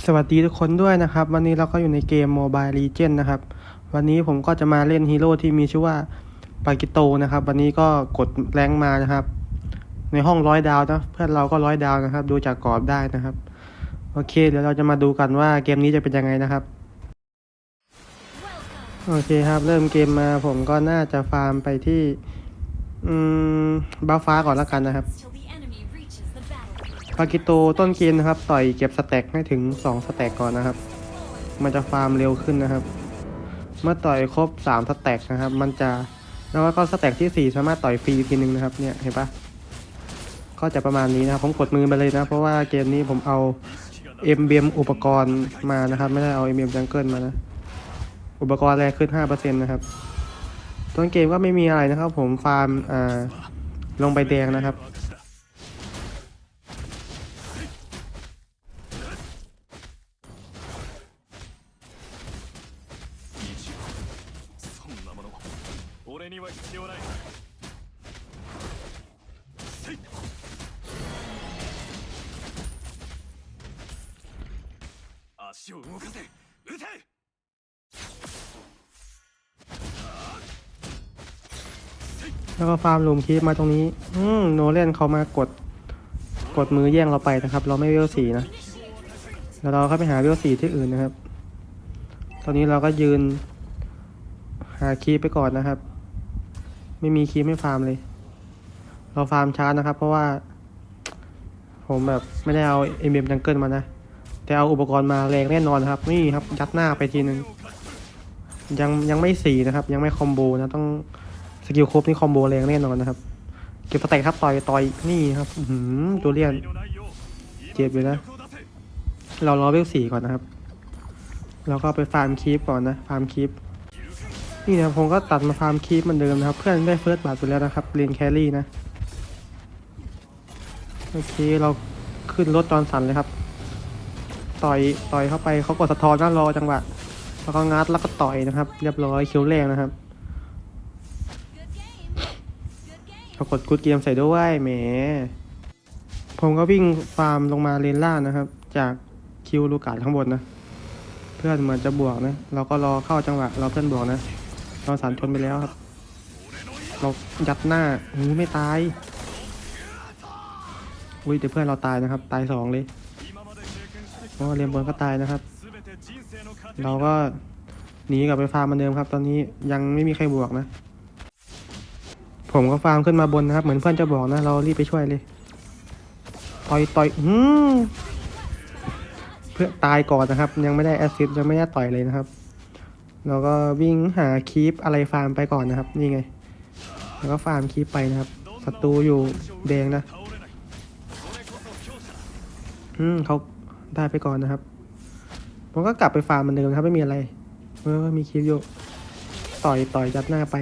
สวัสดีทุกคนด้วยนะครับ วันนี้เราก็อยู่ในเกม Mobile Legends นะครับ วันนี้ผมก็จะมาเล่นฮีโร่ที่มีชื่อว่าปากิโตนะครับ วันนี้ก็กดแรงมานะครับ ในห้องร้อยดาวนะเพื่อนเราก็ร้อยดาวนะครับ ดูจากกรอบได้นะครับ โอเค เดี๋ยวเราจะมาดูกันว่าเกมนี้จะเป็นยังไงนะครับ โอเคครับ เริ่มเกมมาผมก็น่าจะฟาร์มไปที่ อืมบ้าฟ้าก่อนแล้วกันนะครับ battlefield. ปากิโตต้นเกมนะครับ ต่อยเก็บสแต็กให้ถึง 2 สแต็กก่อนนะครับ มันจะฟาร์มเร็วขึ้นนะครับ เมื่อต่อยครบ 3 สแต็กนะครับ มันจะแล้วก็สแต็กที่ 4 สามารถต่อยฟรีทีนึงนะครับเนี่ยเห็นปะก็จะประมาณนี้นะครับผมกดมือไปเลยนะ เพราะว่าเกมนี้ผมเอาเอ็มเบมอุปกรณ์มานะครับ ไม่ได้เอาเอ็มเบมจังเกิลมานะอุปกรณ์แรงขึ้น 5%นะครับต้นเกมก็ไม่มีอะไรนะครับ ผมฟาร์มอ่าลงไปแดงนะครับ には必要ないせい足を動かせ撃て แล้วก็ฟาร์มหลุมคีปมาตรงนี้ อืมโนเล่นเขามากด กดมือแย่งเราไปนะครับ เราไม่เวลสีนะ แล้วเราก็ไปหาเวลสีที่อื่นนะครับ ตอนนี้เราก็ยืน หาคีปไปก่อนนะครับ ไม่มีคลิปไม่ฟาร์มเลย เราฟาร์มชาร์จนะครับ เพราะว่า ผมแบบไม่ได้เอาเอ็มเอ็มจังเกิลมานะ แต่เอาอุปกรณ์มาแรงแน่นอนครับ นี่ครับยัดหน้าไปทีนึง ยังยังไม่สีนะครับ ยังไม่คอมโบนะ ต้องสกิลครบนี่คอมโบแรงแน่นอนนะครับ เก็บสเต็กครับต่อยต่อยนี่ครับหืมตัวเลียนเจ็บอยู่นะ เรารอเวลสี่ก่อนนะครับ แล้วก็ไปฟาร์มคีปก่อนนะ ฟาร์มคีป นี่นะผมก็ตัดมาฟาร์มคีปเหมือนเดิมนะครับ เพื่อนได้เฟิร์สบัตรไปแล้วนะครับเรียนแครี่นะ โอเคเราขึ้นรถจอนสันเลยครับ ต่อยต่อยเข้าไปเขากดสะท้อนนะรอจังหวะแล้วก็งัดแล้วก็ต่อยนะครับ เรียบร้อยคิวแรงนะครับเขากดกูดเกมใส่ด้วยแหมผมก็วิ่งฟาร์มลงมาเลนล่างนะครับ จากคิวลูกาดข้างบนนะ เพื่อนเหมือนจะบวกนะ เราก็รอเข้าจังหวะ เราเพื่อนบวกนะ เราสารชนไปแล้วครับ เรายัดหน้าหูไม่ตายอุ้ยแต่เพื่อนเราตายนะครับ ตายสองเลยเพราะเรียมเบิร์นก็ตายนะครับ เราก็หนีกลับไปฟาร์มเหมือนเดิมครับ ตอนนี้ยังไม่มีใครบวกนะ ผมก็ฟาร์มขึ้นมาบนนะครับ เหมือนเพื่อนจะบอกนะ เรารีบไปช่วยเลย ต่อยต่อยอืมเพื่อตายก่อนนะครับ ยังไม่ได้แอสซิสยังไม่ได้ต่อยเลยนะครับ แล้วก็วิ่งหาคีปอะไรฟาร์มไปก่อนนะครับ นี่ไง แล้วก็ฟาร์มคีปไปนะครับศัตรูอยู่แดงนะ อืมเขาได้ไปก่อนนะครับผมก็กลับไปฟาร์มเหมือนเดิมครับไม่มีอะไร เออมีคีปอยู่ ต่อยต่อยจัดหน้าไป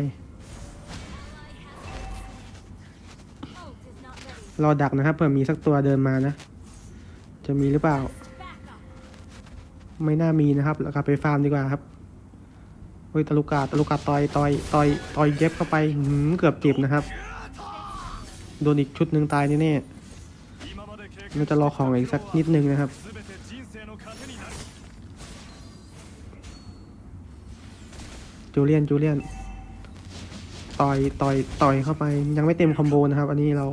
รอดักนะครับเผื่อมีสักตัวเดินมานะ จะมีหรือเปล่า ไม่น่ามีนะครับแล้วกลับไปฟาร์มดีกว่าครับ เฮ้ยตะลุกาตะลุกาต่อยต่อยต่อยต่อยเย็บเข้าไปหืมเกือบจีบนะครับ โดนอีกชุดหนึ่งตายแน่ๆเราจะรอของอีกสักนิดนึงนะครับจูเลียนจูเลียนต่อยต่อยต่อยเข้าไปยังไม่เต็มคอมโบนะครับ อันนี้เรา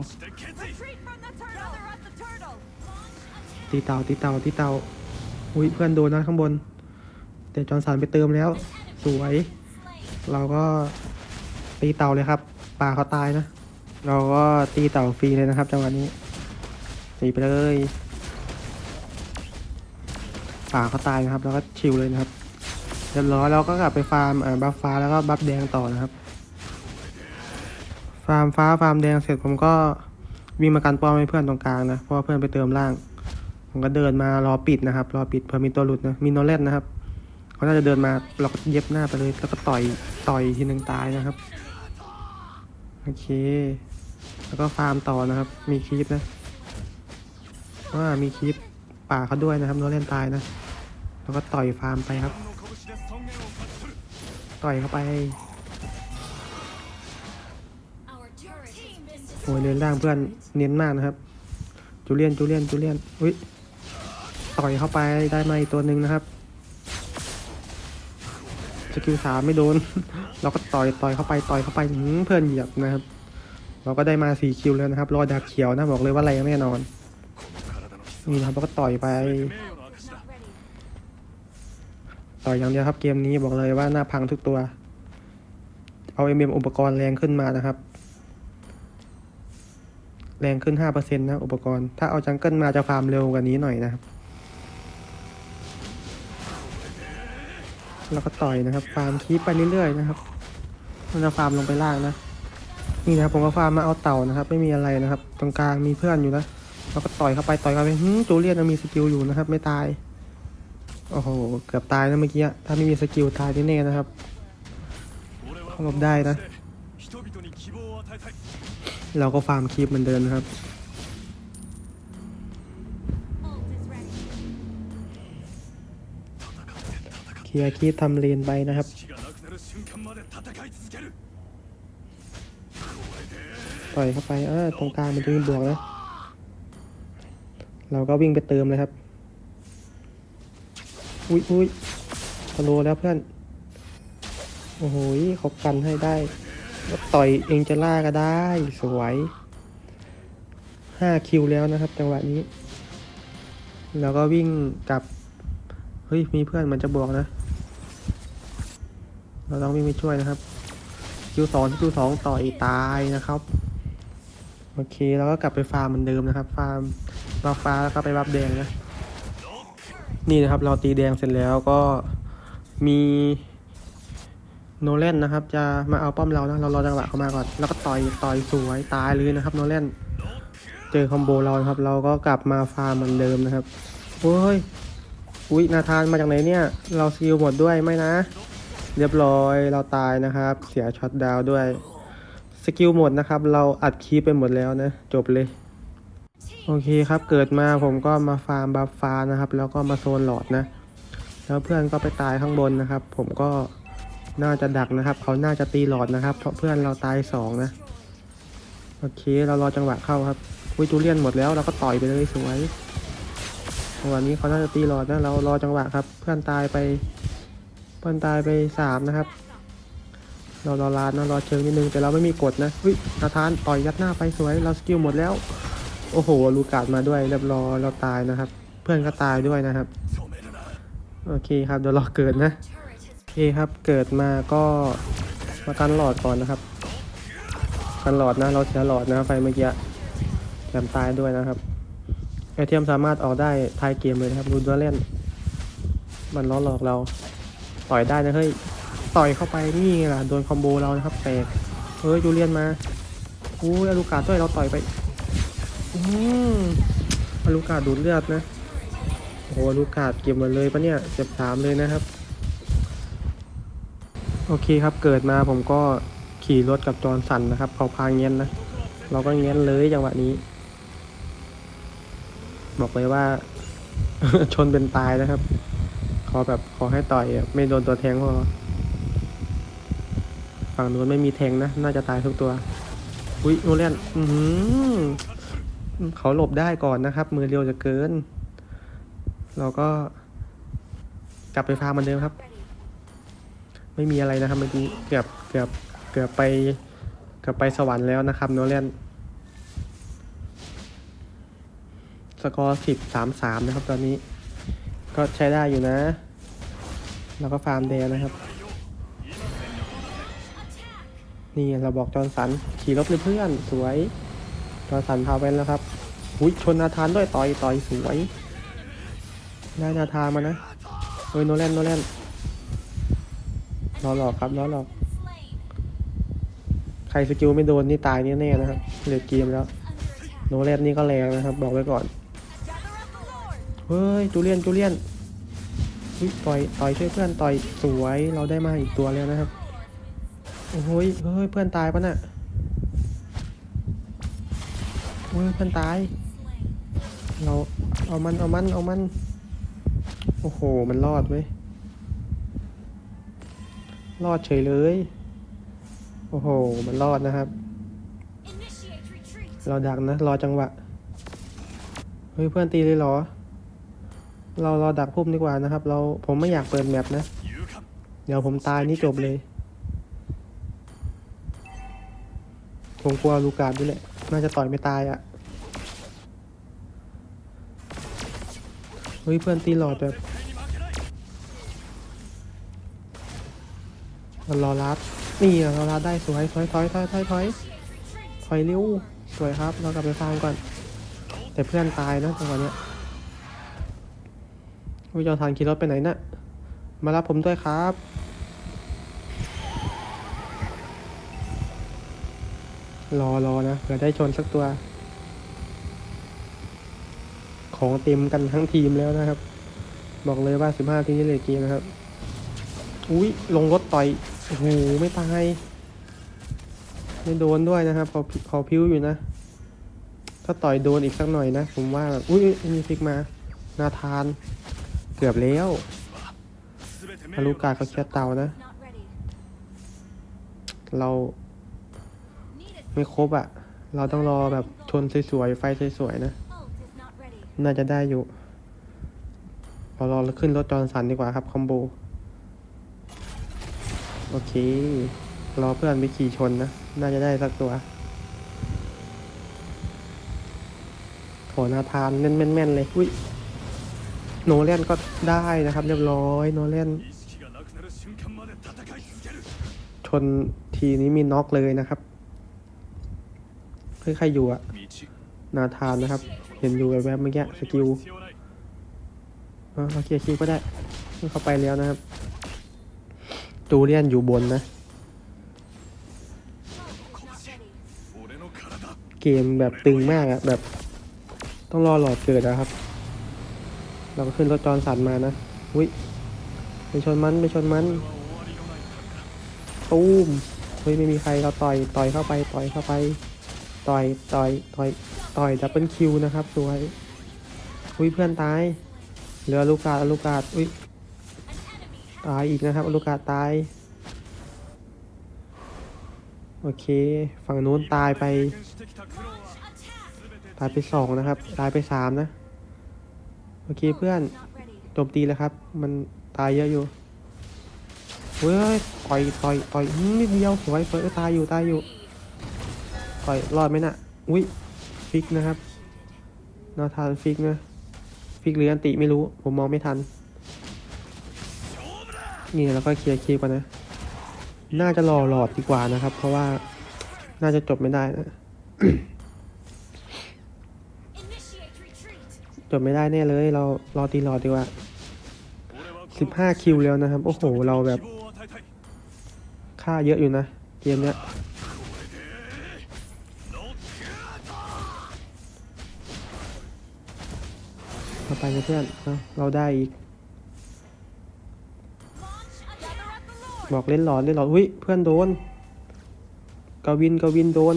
ตีเต่าตีเต่าตีเต่าอุ้ยเพื่อนโดนนะข้างบน แต่จอนสานไปเติมแล้ว วย เราก็ตีเต่าเลยครับปลาเขาตายนะ เราก็ตีเต่าฟรีเลยนะครับจังหวะนี้ตีไปเลยป่าเขาตายนะครับ แล้วก็ชิวเลยนะครับเรียบร้อยเราก็กลับไปฟาร์มบัฟฟ้าแล้วก็บัฟแดงต่อนะครับ ฟาร์มฟ้าฟาร์มแดงเสร็จผมก็วิ่งมากันป้อมให้เพื่อนตรงกลางนะเพราะว่าเพื่อนไปเติมล่าง ผมก็เดินมารอปิดนะครับ รอปิดเผื่อมีตัวหลุดนะมีโนเลตนะครับ เขาน่าจะเดินมาเราก็เย็บหน้าไปเลยแล้วก็ต่อยต่อยทีหนึ่งตายนะครับโอเค แล้วก็ฟาร์มต่อนะครับ มีคลิปนะว่ามีคลิปป่าเขาด้วยนะครับโนเล่นตายนะ แล้วก็ต่อยฟาร์มไปครับ ต่อยเข้าไปโอ้ยเล่นร่างเพื่อนเน้นมากนะครับ จูเลียนจูเลียนจูเลียนอุ้ยต่อยเข้าไปได้มาอีกตัวหนึ่งนะครับ กิลสามไม่โดน เราก็ต่อยต่อยเข้าไปต่อยเข้าไปเพื่อนเหยียบนะครับ เราก็ได้มาสี่คิวแล้วนะครับรอดาบเขียวนะบอกเลยว่าอะไรแน่นอนนี่นะครับเราก็ต่อยไปต่อยอย่างเดียวครับเกมนี้บอกเลยว่าหน้าพังทุกตัว เอาเอ็มเอ็มอุปกรณ์แรงขึ้นมานะครับ แรงขึ้นห้าเปอร์เ5%นะอุปกรณ์ ถ้าเอาจังเกิลมาจะฟาร์มเร็วกว่านี้หน่อยนะครับ แล้วก็ต่อยนะครับ ฟาร์มคีปไปเรื่อยๆนะครับมันจะฟาร์มลงไปล่างนะ นี่นะครับผมก็ฟาร์มมาเอาเต่านะครับ ไม่มีอะไรนะครับ ตรงกลางมีเพื่อนอยู่นะแล้วก็ต่อยเข้าไปต่อยเข้าไปฮึจูเลียนมีสกิลอยู่นะครับ ไม่ตาย โอ้โห เกือบตายนะเมื่อกี้ ถ้าไม่มีสกิลตายแน่ๆนะครับเขาหลบได้นะ เราก็ฟาร์มคลิปเหมือนเดิมนะครับ ฮียคิดทำเลนไปนะครับต่อยเข้าไปอ่ตรงกลางมันจะมีบวกนะ เราก็วิ่งไปเติมเลยครับ อุ้ยอุ้ยสโลแล้วเพื่อน โอ้โหเขากันให้ได้ต่อยเองจะล่าก็ได้สวยห้าคิวแล้วนะครับ จังหวะนี้ แล้วก็วิ่งกลับ เฮ้ย มีเพื่อนมันจะบวกนะ เราต้องวิ่งไปช่วยนะครับคิวสองคิวสองต่อยตายนะครับโอเคแล้วก็กลับไปฟาร์มเหมือนเดิมนะครับฟาร์มบัฟฟ้าแล้วก็ไปบัฟแดงนะนี่นะครับ เราตีแดงเสร็จแล้วก็มีโนแลนนะครับ จะมาเอาป้อมเรานะเรารอจังหวะเขามาก่อนแล้วก็ต่อยต่อยสวยตายเลยนะครับโนแลนเจอคอมโบเราครับ เราก็กลับมาฟาร์มเหมือนเดิมนะครับโอ้ยอุ๊ยนาธานมาจากไหนเนี่ย เราสกิลหมดด้วยไหมนะ เรียบร้อยเราตายนะครับ เสียช็อตดาวด้วย สกิลหมดนะครับ เราอัดคีไปหมดแล้วนะ จบเลย โอเคครับเกิดมาผมก็มาฟาร์มบัฟฟ้านะครับ แล้วก็มาโซนหลอดนะ แล้วเพื่อนก็ไปตายข้างบนนะครับ ผมก็น่าจะดักนะครับ เขาน่าจะตีหลอดนะครับ เพราะเพื่อนเราตายสองนะ โอเค เรารอจังหวะเข้าครับวิจูเลียนหมดแล้วเราก็ต่อยไปเลยสวยจังหวะนี้เขาน่าจะตีหลอดนะ เรารอจังหวะครับ เพื่อนตายไป บอลตายไปสามนะครับ เรารอลานนะรอเชิงนิดนึงแต่เราไม่มีกดนะอุ้ยนาธานต่อยยัดหน้าไปสวย เราสกิลหมดแล้ว โอ้โห ลูกาดมาด้วยเรียบร้อยเราตายนะครับ เพื่อนก็ตายด้วยนะครับ โอเคครับเดี๋ยวรอเกิดนะโอเคครับเกิดมาก็มากันหลอดก่อนนะครับกันหลอดนะเราเสียหลอดนะไฟเมื่อกี้แถมตายด้วยนะครับไอเทมสามารถออกได้ทายเกมเลยนะครับดูดัวเล่น มันล้อหลอกเรา ต่อยได้นะเฮ้ยต่อยเข้าไปนี่ไงล่ะโดนคอมโบเรานะครับแตกเฮ้ยจูเลียนมาอู้ยอลูกาด้วยเราต่อยไปอืมอลูกาดูดเลือดนะโอ้โหอลูกาเก็บหมดเลยปะเนี่ยเจ็บสามเลยนะครับ โอเคครับเกิดมาผมก็ขี่รถกับจอนสันนะครับเขาพาเงี้ยนนะ เราก็เงี้ยนเลยจังหวะนี้ บอกเลยว่า ชนเป็นตายนะครับ อแบบขอให้ต่อยไม่โดนตัวแทงพอฝั่งนู้นไม่มีแทงนะ น่าจะตายทุกตัว อุ้ยโนเลียนอือหือเขาหลบได้ก่อนนะครับ มือเร็วจะเกิน เราก็กลับไปฟาร์มเหมือนเดิมครับ ไม่มีอะไรนะครับเมื่อกี้เกือบเกือบเกือบไปเกือบไปสวรรค์แล้วนะครับโนเลียนสกอร์สิบสามสามนะครับตอนนี้ ก็ใช้ได้อยู่นะ แล้วก็ฟาร์มแดงนะครับ นี่เราบอกจอร์สันขี่รถเลยเพื่อนสวย จอร์สันพาไปแล้วครับอุ้ยชนนาธานด้วยต่อยต่อยสวย ได้นาธานมานะเฮ้ยโนแลนโนแลนล้อหลอกครับล้อหลอก ใครสกิลไม่โดนนี่ตายแน่ๆนะครับเหลือเกมแล้ว โนแลนนี่ก็แรงนะครับ บอกไว้ก่อน เฮ้ยจูเลียนจูเลียน ต่อยต่อยช่วยเพื่อนต่อยสวยเราได้มาอีกตัวแล้วนะครับโอ้โหเฮ้ยเพื่อนตายปะน่ะเฮ้ยเพื่อนตาย เราเอามันเอามันเอามันโอ้โหมันรอดเว้ยรอดเฉยเลยโอ้โหมันรอดนะครับ เราดักนะรอจังหวะเฮ้ยเพื่อนตีเลยเหรอ เราเราดักพุ่มดีกว่านะครับ เราผมไม่อยากเปิดแมปนะ เดี๋ยวผมตายนี่จบเลย ผมกลัวลูกาดด้วยแหละ น่าจะต่อยไม่ตายอะ่ะ เฮ้ยเพื่อนตีหลอดแบบรอรับนี่เรารับได้สวยถอยถอยถอยถอยถอยถอยเร็วสวยครับ เรากลับไปฟาร์มก่อน แต่เพื่อนตายนะจังหวะเนี้ย วิจารทานขี่รถไปไหนน่ะ มารับผมด้วยครับ รอรอนะเผื่อได้ชนสักตัว ของเต็มกันทั้งทีมแล้วนะครับ บอกเลยว่า 15 ทีนี้เลยเกมนะครับ อุ้ยลงรถต่อยโอ้โหไม่ตายไม่โดนด้วยนะครับเขาเขาพิ้วอยู่นะ ถ้าต่อยโดนอีกสักหน่อยนะ ผมว่าแบบอุ้ยมีฟิกมา นาธาน เกือบแล้วฮารุกาเขาเคลียร์เตานะ เราไม่ครบอะ่ะ เราต้องรอแบบชนสวยๆ ไฟสวยๆ นะ น่าจะได้อยู่ เรารอขึ้นรถจอนสันดีกว่าครับ คอมโบ โอเค รอเพื่อนไปขี่ชนนะ น่าจะได้สักตัวโหนาทานเล่นแม่นๆเลย อุ้ย โนแลนก็ได้นะครับ เรียบร้อย โนแลนชนทีนี้มีน็อกเลยนะครับคือใครอยู่อะนาธานนะครับ เห็นอยู่แบบเมื่อกี้สกิลโอเคคิวก็ได้เข้าไปแล้วนะครับจูเลียนอยู่บนนะ เกมแบบตึงมากอะแบบ ต้องรอหลอดเกิดนะครับ เราก็ขึ้นรถจอนสันมานะอุ้ยไปชนมันไปชนมันตูมเฮ้ยไม่มีใครเราต่อยต่อยเข้าไปต่อยเข้าไป ต่อยต่อยต่อยต่อยดับเบิลคิวนะครับสวยอุ้ยเพื่อนตายเหลือลูกกาดลูกกาดอุ้ยตายอีกนะครับลูกกาดตายโอเค ฝั่งนู้นตายไป ตายไปสองนะครับ ตายไปสามนะ โอเคเพื่อนโจมตีแล้วครับ มันตายเยอะอยู่เฮ้ยต่อยต่อยต่อยนิดเดียวสวยสวยเอ้ยตายอยู่ตายอยู่ต่อยรอดไหมน่ะอุ้ยฟิกนะครับนาทานฟิกนะฟิกหรืออันติไม่รู้ผมมองไม่ทันนี่แล้วก็เคลียร์คิวกันนะ น่าจะรอหลอดดีกว่านะครับ เพราะว่าน่าจะจบไม่ได้นะ จบไม่ได้แน่เลย เรารอตีรอดีกว่า 15 คิวแล้วนะครับ โอ้โห เราแบบค่าเยอะอยู่นะ เกมเนี้ยมาไปนะเพื่อนเราได้อีก บอกเล่นหลอดเล่นหลอดอุ้ยเพื่อนโดนกวินกวินโดน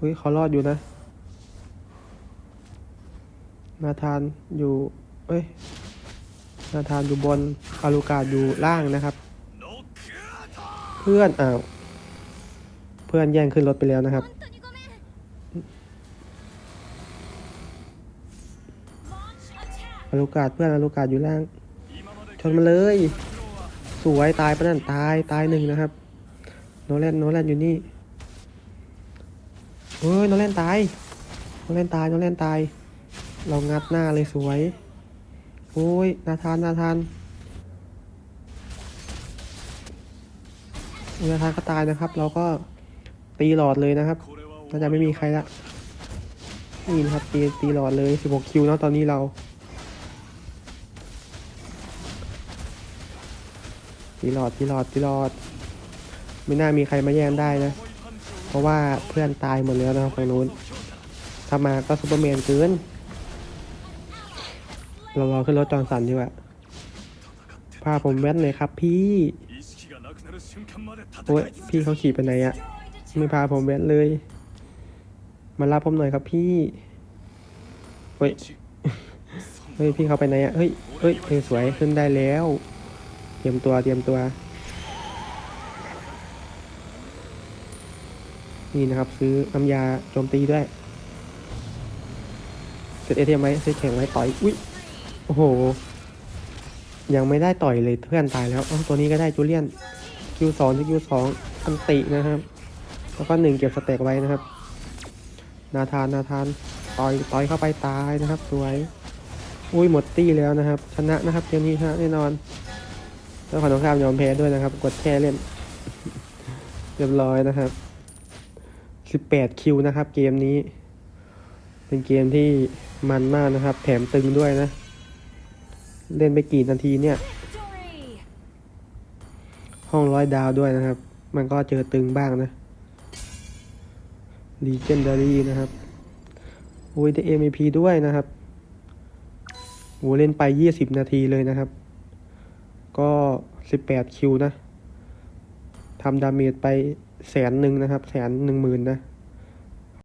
อุ้ยเขารอดอยู่นะ มาทานอยู่ เอ้ยมาทานอยู่บนอาลูกาดอยู่ล่างนะครับ เพื่อนอ้าวเพื่อนแย่งขึ้นรถไปแล้วนะครับ อาลูกาดเพื่อนอาลูกาดอยู่ล่าง ชนมาเลย สวยตายปะนั่นตายตายหนึ่งนะครับ โนแลนโนแลนอยู่นี่เฮ้ยโนแลนตายโนแลนตายโนแลนตาย เรางัดหน้าเลยสวย โอ้ยนาธานนาธานนาธานก็ตายนะครับ เราก็ตีหลอดเลยนะครับน่าจะไม่มีใครละนี่นะครับตีตีหลอดเลย 16 คิวนะตอนนี้เรา ตีหลอดตีหลอดตีหลอด ไม่น่ามีใครมาแย่งได้นะ เพราะว่าเพื่อนตายหมดแล้วนะครับฝั่งนู้นถ้ามาก็ซูเปอร์แมนเกิน เรารอขึ้นรถจอนสันดีกว่าพาผมแวดเลยครับพี่โอ้ยพี่เขาขี่ไปไหนอะไม่พาผมแวดเลย มารับผมหน่อยครับพี่เฮ้ยเฮ้ยพี่เขาไปไหนอะเฮ้ยเฮ้ยเฮ้สวยขึ้นได้แล้ว เตรียมตัวเตรียมตัว นี่นะครับซื้อน้ำยาโจมตีด้วยเซตเอทีเอ็มไว้เซตแข็งไว้ต่อยอุ้ย โอ้โห ยังไม่ได้ต่อยเลยเพื่อนตายแล้วอ้าวตัวนี้ก็ได้จูเลียนคิวสองคิวสองอันตินะครับ แล้วก็หนึ่งเก็บสเต็กไว้นะครับ นาธานนาธานต่อยต่อยเข้าไปตายนะครับ สวย อุ้ยหมดตี้แล้วนะครับ ชนะนะครับเกมนี้ชนะแน่นอนแล้วขอตรงข้ามยอมแพ้ด้วยนะครับ กดแค่เล่น เรียบร้อยนะครับ 18 คิวนะครับ เกมนี้ เป็นเกมที่มันมากนะครับ แถมตึงด้วยนะ เล่นไปกี่นาทีเนี่ย ห้องร้อยดาวด้วยนะครับ มันก็เจอตึงบ้างนะ Legendary นะครับ โอ้ยได้ MVP ด้วยนะครับโอ้เล่นไป 20 นาทีเลยนะครับ ก็ 18 คิวนะทำดาเมจไปแสนหนึ่งนะครับ แสนหนึ่งหมื่นนะ